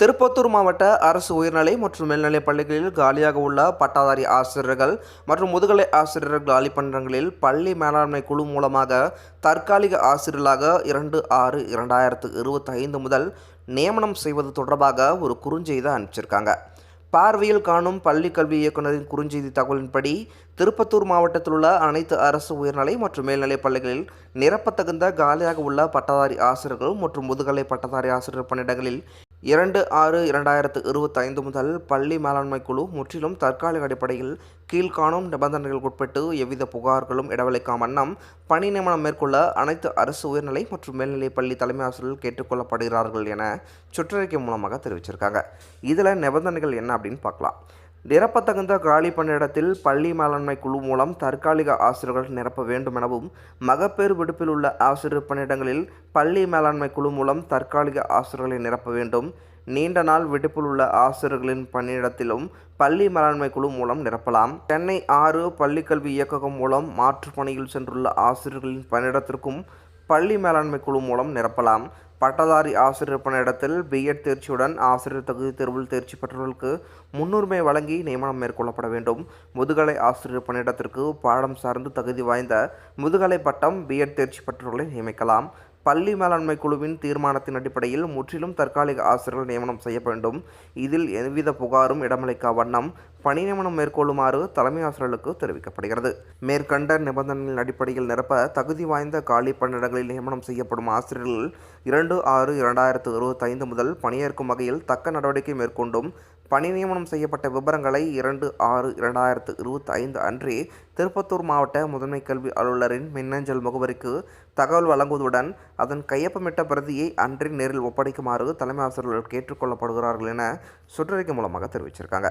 திருப்பத்தூர் மாவட்ட அரசு உயர்நிலை மற்றும் மேல்நிலைப் பள்ளிகளில் காலியாக உள்ள பட்டாதாரி ஆசிரியர்கள் மற்றும் முதுகலை ஆசிரியர்கள் காலி பண்டங்களில் பள்ளி மேலாண்மை குழு மூலமாக தற்காலிக ஆசிரியர்களாக இரண்டு ஆறு இரண்டாயிரத்து இருபத்தைந்து முதல் நியமனம் செய்வது தொடர்பாக ஒரு குறுஞ்செய்தி அனுப்பிச்சிருக்காங்க. பார்வையில் காணும் பள்ளி கல்வி இயக்குநரின் குறுஞ்செய்தி தகவலின்படி திருப்பத்தூர் மாவட்டத்தில் உள்ள அனைத்து அரசு உயர்நிலை மற்றும் மேல்நிலைப் பள்ளிகளில் நிரப்பத்தகுந்த காலியாக உள்ள பட்டதாரி ஆசிரியர்கள் மற்றும் முதுகலை பட்டதாரி ஆசிரியர் பணியிடங்களில் இரண்டு ஆறு இரண்டாயிரத்து இருபத்தைந்து முதல் பள்ளி மேலாண்மை குழு முற்றிலும் தற்காலிக அடிப்படையில் கீழ்காணும் நிபந்தனைகளுக்குட்பட்டு எவ்வித புகார்களும் இடவழைக்காம வண்ணம் பணி நியமனம் மேற்கொள்ள அனைத்து அரசு உயர்நிலை மற்றும் மேல்நிலைப் பள்ளி தலைமை ஆசிரியர்கள் கேட்டுக்கொள்ளப்படுகிறார்கள் என சுற்றறிக்கை மூலமாக தெரிவிச்சிருக்காங்க. இதில் நிபந்தனைகள் என்ன அப்படின்னு பார்க்கலாம். நிரப்பத்தகுந்த காலி பணியிடத்தில் பள்ளி மேலாண்மை குழு மூலம் தற்காலிக ஆசிரியர்கள் நிரப்ப வேண்டும் எனவும் மகப்பேறு விடுப்பில் உள்ள ஆசிரியர் பணியிடங்களில் பள்ளி மேலாண்மை குழு மூலம் தற்காலிக ஆசிரியர்களை நிரப்ப வேண்டும். நீண்ட நாள் விடுப்பில் உள்ள ஆசிரியர்களின் பணியிடத்திலும் பள்ளி மேலாண்மை குழு மூலம் நிரப்பலாம். சென்னை ஆறு பள்ளிக்கல்வி இயக்ககம் மூலம் மாற்றுப் பணியில் சென்றுள்ள ஆசிரியர்களின் பணியிடத்திற்கும் பள்ளி மேலாண்மை குழு மூலம் நிரப்பலாம். பட்டதாரி ஆசிரியர் பணியிடத்தில் பிஎட் தேர்ச்சியுடன் ஆசிரியர் தகுதி தேர்வில் தேர்ச்சி பெற்றவர்களுக்கு முன்னுரிமை வழங்கி நியமனம் மேற்கொள்ளப்பட வேண்டும். முதுகலை ஆசிரியர் பணியிடத்திற்கு பாடம் சார்ந்து தகுதி வாய்ந்த முதுகலை பட்டம் பிஎட் தேர்ச்சி பெற்றவர்களை நியமிக்கலாம். பள்ளி மேலாண்மை குழுவின் தீர்மானத்தின் அடிப்படையில் முற்றிலும் தற்காலிக ஆசிரியர்கள் நியமனம் செய்ய வேண்டும். இதில் எவ்வித புகாரும் இடமளிக்கா வண்ணம் பணி நியமனம் மேற்கொள்ளுமாறு தலைமை ஆசிரியர்களுக்கு தெரிவிக்கப்படுகிறது. மேற்கண்ட நிபந்தனைகளின் அடிப்படையில் நிரப்ப தகுதி வாய்ந்த காலி பணியிடங்களில் நியமனம் செய்யப்படும் ஆசிரியர்கள் இரண்டு ஆறு இரண்டாயிரத்து இருபத்தைந்து முதல் பணியேற்கும் வகையில் தக்க நடவடிக்கை மேற்கொண்டும் பணி நியமனம் செய்யப்பட்ட விவரங்களை இரண்டு ஆறு இரண்டாயிரத்து இருபத்தி ஐந்து அன்றே திருப்பத்தூர் மாவட்ட முதன்மை கல்வி அலுவலரின் மின்னஞ்சல் முகவரிக்கு தகவல் வழங்குவதுடன் அதன் கையொப்பமிட்ட பிரதியை அன்றே நேரில் ஒப்படைக்குமாறு தலைமை ஆசிரியர்கள் கேட்டுக்கொள்ளப்படுகிறார்கள் என சுற்றறிக்கை மூலமாக தெரிவிச்சிருக்காங்க.